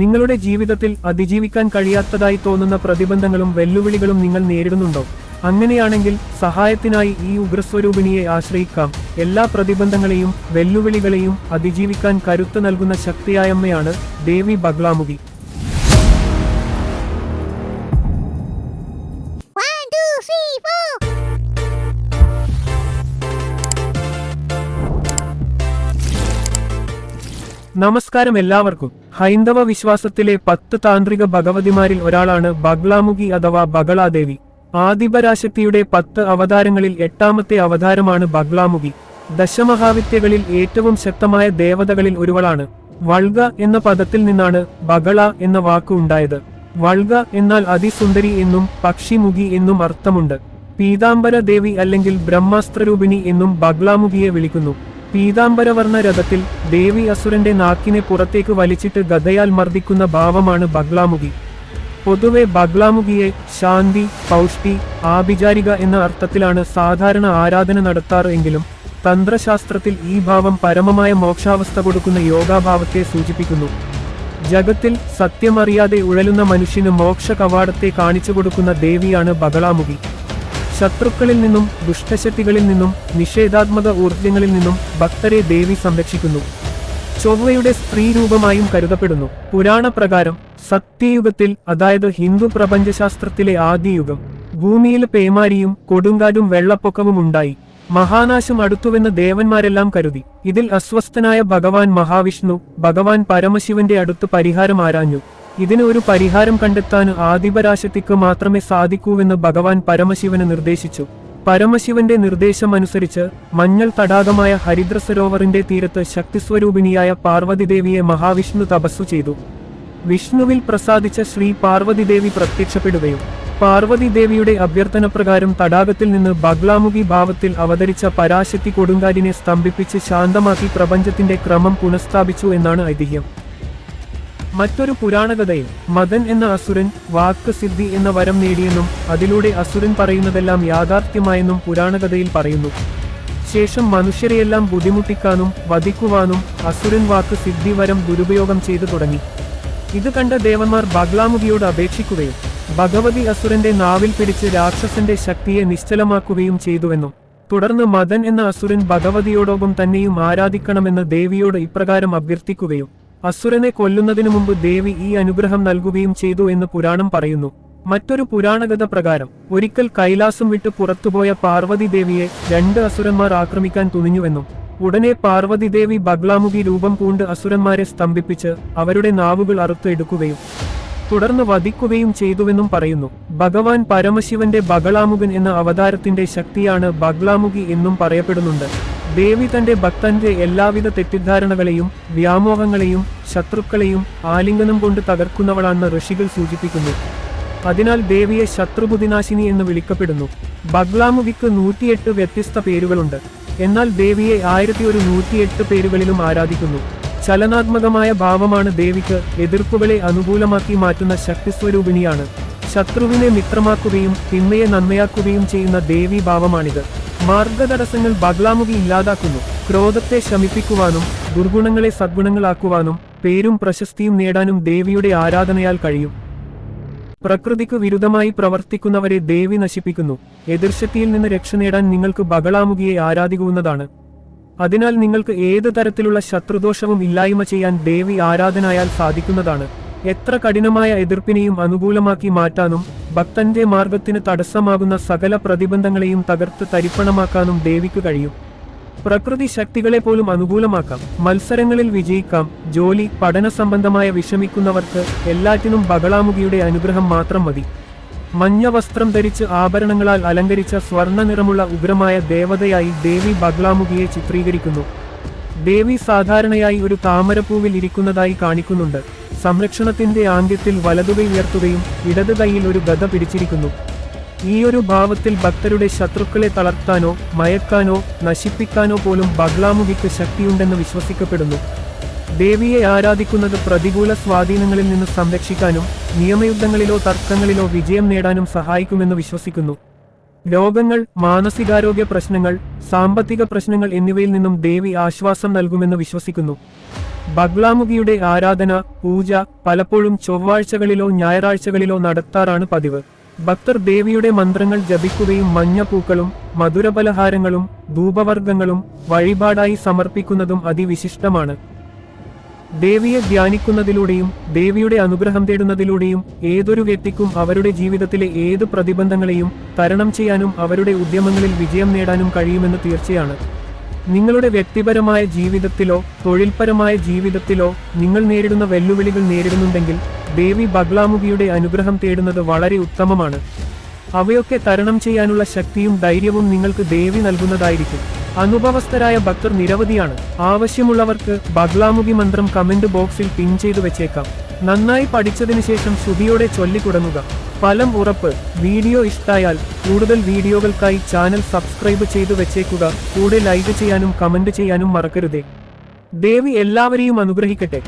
നിങ്ങളുടെ ജീവിതത്തിൽ അതിജീവിക്കാൻ കഴിയാത്തതായി തോന്നുന്ന പ്രതിബന്ധങ്ങളും വെല്ലുവിളികളും നിങ്ങൾ നേരിടുന്നുണ്ടോ? അങ്ങനെയാണെങ്കിൽ സഹായത്തിനായി ഈ ഉഗ്രസ്വരൂപിണിയെ ആശ്രയിക്കാം. എല്ലാ പ്രതിബന്ധങ്ങളെയും വെല്ലുവിളികളെയും അതിജീവിക്കാൻ കരുത്ത് നൽകുന്ന ശക്തിയായമ്മയാണ് ദേവി ബഗ്ലാമുഖി. നമസ്കാരം എല്ലാവർക്കും. ഹൈന്ദവ വിശ്വാസത്തിലെ പത്ത് താന്ത്രിക ഭഗവതിമാരിൽ ഒരാളാണ് ബഗ്ലാമുഖി അഥവാ ബഗളാദേവി. ആദിപരാശക്തിയുടെ പത്ത് അവതാരങ്ങളിൽ എട്ടാമത്തെ അവതാരമാണ് ബഗ്ലാമുഖി. ദശമഹാവിദ്യകളിൽ ഏറ്റവും ശക്തമായ ദേവതകളിൽ ഒരുവളാണ്. വൾഗ എന്ന പദത്തിൽ നിന്നാണ് ബഗള എന്ന വാക്ക് ഉണ്ടായത്. വൾഗ എന്നാൽ അതിസുന്ദരി എന്നും പക്ഷിമുഖി എന്നും അർത്ഥമുണ്ട്. പീതാംബര ദേവി അല്ലെങ്കിൽ ബ്രഹ്മാസ്ത്രരൂപിണി എന്നും ബഗ്ലാമുഖിയെ വിളിക്കുന്നു. പീതാംബരവർണ രഥത്തിൽ ദേവി അസുരന്റെ നാക്കിനെ പുറത്തേക്ക് വലിച്ചിട്ട് ഗതയാൽ മർദ്ദിക്കുന്ന ഭാവമാണ് ബഗ്ലാമുഖി. പൊതുവെ ബഗ്ലാമുഖിയെ ശാന്തി പൗഷ്ടി ആഭിചാരിക എന്ന അർത്ഥത്തിലാണ് സാധാരണ ആരാധന നടത്താറ് എങ്കിലും തന്ത്രശാസ്ത്രത്തിൽ ഈ ഭാവം പരമമായ മോക്ഷാവസ്ഥ കൊടുക്കുന്ന യോഗാഭാവത്തെ സൂചിപ്പിക്കുന്നു. ജഗത്തിൽ സത്യമറിയാതെ ഉഴലുന്ന മനുഷ്യന് മോക്ഷ കവാടത്തെ കാണിച്ചു കൊടുക്കുന്ന ദേവിയാണ് ബഗളാമുഖി ശത്രുക്കളിൽ നിന്നും ദുഷ്ടശക്തികളിൽ നിന്നും നിഷേധാത്മക ഊർജങ്ങളിൽ നിന്നും ഭക്തരെ ദേവി സംരക്ഷിക്കുന്നു. ചൊവ്വയുടെ സ്ത്രീരൂപമായും കരുതപ്പെടുന്നു. പുരാണപ്രകാരം സത്യയുഗത്തിൽ അതായത് ഹിന്ദു പ്രപഞ്ചശാസ്ത്രത്തിലെ ആദ്യയുഗം ഭൂമിയിൽ പേമാരിയും കൊടുങ്കാറ്റും വെള്ളപ്പൊക്കവും ഉണ്ടായി. മഹാനാശം അടുത്തുവെന്ന് ദേവന്മാരെല്ലാം കരുതി. ഇതിൽ അസ്വസ്ഥനായ ഭഗവാൻ മഹാവിഷ്ണു ഭഗവാൻ പരമശിവന്റെ അടുത്ത് പരിഹാരം ആരാഞ്ഞു. ഇതിന് ഒരു പരിഹാരം കണ്ടെത്താൻ ആദിപരാശക്തിക്ക് മാത്രമേ സാധിക്കൂവെന്ന് ഭഗവാൻ പരമശിവന് നിർദ്ദേശിച്ചു. പരമശിവന്റെ നിർദ്ദേശമനുസരിച്ച് മഞ്ഞൾ തടാകമായ ഹരിദ്ര സരോവറിന്റെ തീരത്ത് ശക്തിസ്വരൂപിണിയായ പാർവതിദേവിയെ മഹാവിഷ്ണു തപസ്സു ചെയ്തു. വിഷ്ണുവിൽ പ്രസാദിച്ച ശ്രീ പാർവതിദേവി പ്രത്യക്ഷപ്പെടുകയും പാർവതിദേവിയുടെ അഭ്യർത്ഥന പ്രകാരം തടാകത്തിൽ നിന്ന് ബഗ്ലാമുഖി ഭാവത്തിൽ അവതരിച്ച പരാശക്തി കൊടുങ്കാരിനെ സ്തംഭിപ്പിച്ച് ശാന്തമാക്കി പ്രപഞ്ചത്തിന്റെ ക്രമം പുനഃസ്ഥാപിച്ചു എന്നാണ് ഐതിഹ്യം. മറ്റൊരു പുരാണകഥയിൽ മദൻ എന്ന അസുരൻ വാക്ക് സിദ്ധി എന്ന വരം നേടിയെന്നും അതിലൂടെ അസുരൻ പറയുന്നതെല്ലാം യാഥാർത്ഥ്യമായെന്നും പുരാണകഥയിൽ പറയുന്നു. ശേഷം മനുഷ്യരെയെല്ലാം ബുദ്ധിമുട്ടിക്കാനും വധിക്കുവാനും അസുരൻ വാക്ക് സിദ്ധി വരം ദുരുപയോഗം ചെയ്തു തുടങ്ങി. ഇത് കണ്ട ദേവന്മാർ ബഗ്ലാമുഖിയോട് അപേക്ഷിക്കുകയും ഭഗവതി അസുരന്റെ നാവിൽ പിടിച്ച് രാക്ഷസന്റെ ശക്തിയെ നിശ്ചലമാക്കുകയും ചെയ്തുവെന്നും തുടർന്ന് മദൻ എന്ന അസുരൻ ഭഗവതിയോടൊപ്പം തന്നെയും ആരാധിക്കണമെന്ന് ദേവിയോട് ഇപ്രകാരം അഭ്യർത്ഥിക്കുകയും അസുരനെ കൊല്ലുന്നതിനു മുമ്പ് ദേവി ഈ അനുഗ്രഹം നൽകുകയും ചെയ്തു എന്ന് പുരാണം പറയുന്നു. മറ്റൊരു പുരാണകഥ പ്രകാരം ഒരിക്കൽ കൈലാസം വിട്ട് പുറത്തുപോയ പാർവതി ദേവിയെ രണ്ട് അസുരന്മാർ ആക്രമിക്കാൻ തുനിഞ്ഞുവെന്നും ഉടനെ പാർവതി ദേവി ബഗ്ലാമുഖി രൂപം പൂണ്ട് അസുരന്മാരെ സ്തംഭിപ്പിച്ച് അവരുടെ നാവുകൾ അറുത്തെടുക്കുകയും തുടർന്ന് വധിക്കുകയും ചെയ്തുവെന്നും പറയുന്നു. ഭഗവാൻ പരമശിവന്റെ ബഗളാമുഖൻ എന്ന അവതാരത്തിന്റെ ശക്തിയാണ് ബഗ്ലാമുഖി എന്നും പറയപ്പെടുന്നുണ്ട്. ദേവി തന്റെ ഭക്തന്റെ എല്ലാവിധ തെറ്റിദ്ധാരണകളെയും വ്യാമോഹങ്ങളെയും ശത്രുക്കളെയും ആലിംഗനം കൊണ്ട് തകർക്കുന്നവളാണെന്ന് ഋഷികൾ സൂചിപ്പിക്കുന്നു. അതിനാൽ ദേവിയെ ശത്രുബുദിനാശിനി എന്ന് വിളിക്കപ്പെടുന്നു. ബഗ്ലാമുവിക്ക് നൂറ്റിയെട്ട് വ്യത്യസ്ത പേരുകളുണ്ട്. എന്നാൽ ദേവിയെ ആയിരത്തി ഒരു നൂറ്റിയെട്ട് പേരുകളിലും ആരാധിക്കുന്നു. ചലനാത്മകമായ ഭാവമാണ് ദേവിക്ക് എതിർപ്പുകളെ അനുകൂലമാക്കി മാറ്റുന്ന ശക്തിസ്വരൂപിണിയാണ്. ശത്രുവിനെ മിത്രമാക്കുകയും തിന്മയെ നന്മയാക്കുകയും ചെയ്യുന്ന ദേവി ഭാവമാണിത്. മാർഗതടസ്സങ്ങൾ ബഗ്ലാമുഖി ഇല്ലാതാക്കുന്നു. ക്രോധത്തെ ശമിപ്പിക്കുവാനും ദുർഗുണങ്ങളെ സദ്ഗുണങ്ങളാക്കുവാനും പേരും പ്രശസ്തിയും നേടാനും ദേവിയുടെ ആരാധനയാൽ കഴിയും. പ്രകൃതിക്ക് വിരുദ്ധമായി പ്രവർത്തിക്കുന്നവരെ ദേവി നശിപ്പിക്കുന്നു. എതിർശക്തിയിൽ നിന്ന് രക്ഷ നേടാൻ നിങ്ങൾക്ക് ബഗളാമുഖിയെ ആരാധിക്കുന്നതാണ്. അതിനാൽ നിങ്ങൾക്ക് ഏത് തരത്തിലുള്ള ശത്രുദോഷവും ഇല്ലായ്മ ചെയ്യാൻ ദേവി ആരാധനയാൽ സാധിക്കുന്നതാണ്. എത്ര കഠിനമായ എതിർപ്പിനെയും അനുകൂലമാക്കി മാറ്റാനും ഭക്തന്റെ മാർഗത്തിന് തടസ്സമാകുന്ന സകല പ്രതിബന്ധങ്ങളെയും തകർത്ത് തരിപ്പണമാക്കാനും ദേവിക്ക് കഴിയും. പ്രകൃതി ശക്തികളെ പോലും അനുകൂലമാക്കാം. മത്സരങ്ങളിൽ വിജയിക്കാം. ജോലി പഠന സംബന്ധമായ വിഷമിക്കുന്നവർക്ക് എല്ലാറ്റിനും ബഹളാമുഖിയുടെ അനുഗ്രഹം മാത്രം മതി. മഞ്ഞ വസ്ത്രം ധരിച്ച് ആഭരണങ്ങളാൽ അലങ്കരിച്ച സ്വർണ നിറമുള്ള ഉഗ്രമായ ദേവതയായി ദേവി ബഗ്ലാമുഖിയെ ചിത്രീകരിക്കുന്നു. ദേവി സാധാരണയായി ഒരു താമരപ്പൂവിൽ ഇരിക്കുന്നതായി കാണിക്കുന്നുണ്ട്. സംരക്ഷണത്തിന്റെ ആംഗ്യത്തിൽ വലതുകൈ ഉയർത്തുകയും ഇടത് കൈയിൽ ഒരു ഗത പിടിച്ചിരിക്കുന്നു. ഈയൊരു ഭാവത്തിൽ ഭക്തരുടെ ശത്രുക്കളെ തളർത്താനോ മയക്കാനോ നശിപ്പിക്കാനോ പോലും ബഗ്ലാമുഖിക്ക് ശക്തിയുണ്ടെന്ന് വിശ്വസിക്കപ്പെടുന്നു. ദേവിയെ ആരാധിക്കുന്നത് പ്രതികൂല സ്വാധീനങ്ങളിൽ നിന്ന് സംരക്ഷിക്കാനും നിയമയുദ്ധങ്ങളിലോ തർക്കങ്ങളിലോ വിജയം നേടാനും സഹായിക്കുമെന്ന് വിശ്വസിക്കുന്നു. രോഗങ്ങൾ മാനസികാരോഗ്യ പ്രശ്നങ്ങൾ സാമ്പത്തിക പ്രശ്നങ്ങൾ എന്നിവയിൽ നിന്നും ദേവി ആശ്വാസം നൽകുമെന്ന് വിശ്വസിക്കുന്നു. ബഗ്ലാമുഖിയുടെ ആരാധന പൂജ പലപ്പോഴും ചൊവ്വാഴ്ചകളിലോ ഞായറാഴ്ചകളിലോ നടത്താറാണ് പതിവ്. ഭക്തർ ദേവിയുടെ മന്ത്രങ്ങൾ ജപിക്കുകയും മഞ്ഞപ്പൂക്കളും മധുരപലഹാരങ്ങളും ധൂപവർഗങ്ങളും വഴിപാടായി സമർപ്പിക്കുന്നതും അതിവിശിഷ്ടമാണ്. ദേവിയെ ധ്യാനിക്കുന്നതിലൂടെയും ദേവിയുടെ അനുഗ്രഹം തേടുന്നതിലൂടെയും ഏതൊരു വ്യക്തിക്കും അവരുടെ ജീവിതത്തിലെ ഏത് പ്രതിബന്ധങ്ങളെയും തരണം ചെയ്യാനും അവരുടെ ഉദ്യമങ്ങളിൽ വിജയം നേടാനും കഴിയുമെന്ന് തീർച്ചയാണ്. നിങ്ങളുടെ വ്യക്തിപരമായ ജീവിതത്തിലോ തൊഴിൽപരമായ ജീവിതത്തിലോ നിങ്ങൾ നേരിടുന്ന വെല്ലുവിളികൾ നേരിടുന്നുണ്ടെങ്കിൽ ദേവി ബഗ്ലാമുഖിയുടെ അനുഗ്രഹം തേടുന്നത് വളരെ ഉത്തമമാണ്. അവയൊക്കെ തരണം ചെയ്യാനുള്ള ശക്തിയും ധൈര്യവും നിങ്ങൾക്ക് ദേവി നൽകുന്നതായിരിക്കും. അനുഭവസ്ഥരായ ഭക്തർ നിരവധിയാണ്. ആവശ്യമുള്ളവർക്ക് ബഗ്ലാമുഖി മന്ത്രം കമന്റ് ബോക്സിൽ പിൻ ചെയ്തു വെച്ചേക്കാം. നന്നായി പഠിച്ചതിനു ശേഷം ശ്രുതിയോടെ ചൊല്ലിക്കുടങ്ങുക ഫലം ഉറപ്പ്. വീഡിയോ ഇഷ്ടായാൽ കൂടുതൽ വീഡിയോകൾക്കായി ചാനൽ സബ്സ്ക്രൈബ് ചെയ്തു വെച്ചേക്കുക. കൂടെ ലൈക്ക് ചെയ്യാനും കമന്റ് ചെയ്യാനും മറക്കരുതേ. ദേവി എല്ലാവരെയും അനുഗ്രഹിക്കട്ടെ.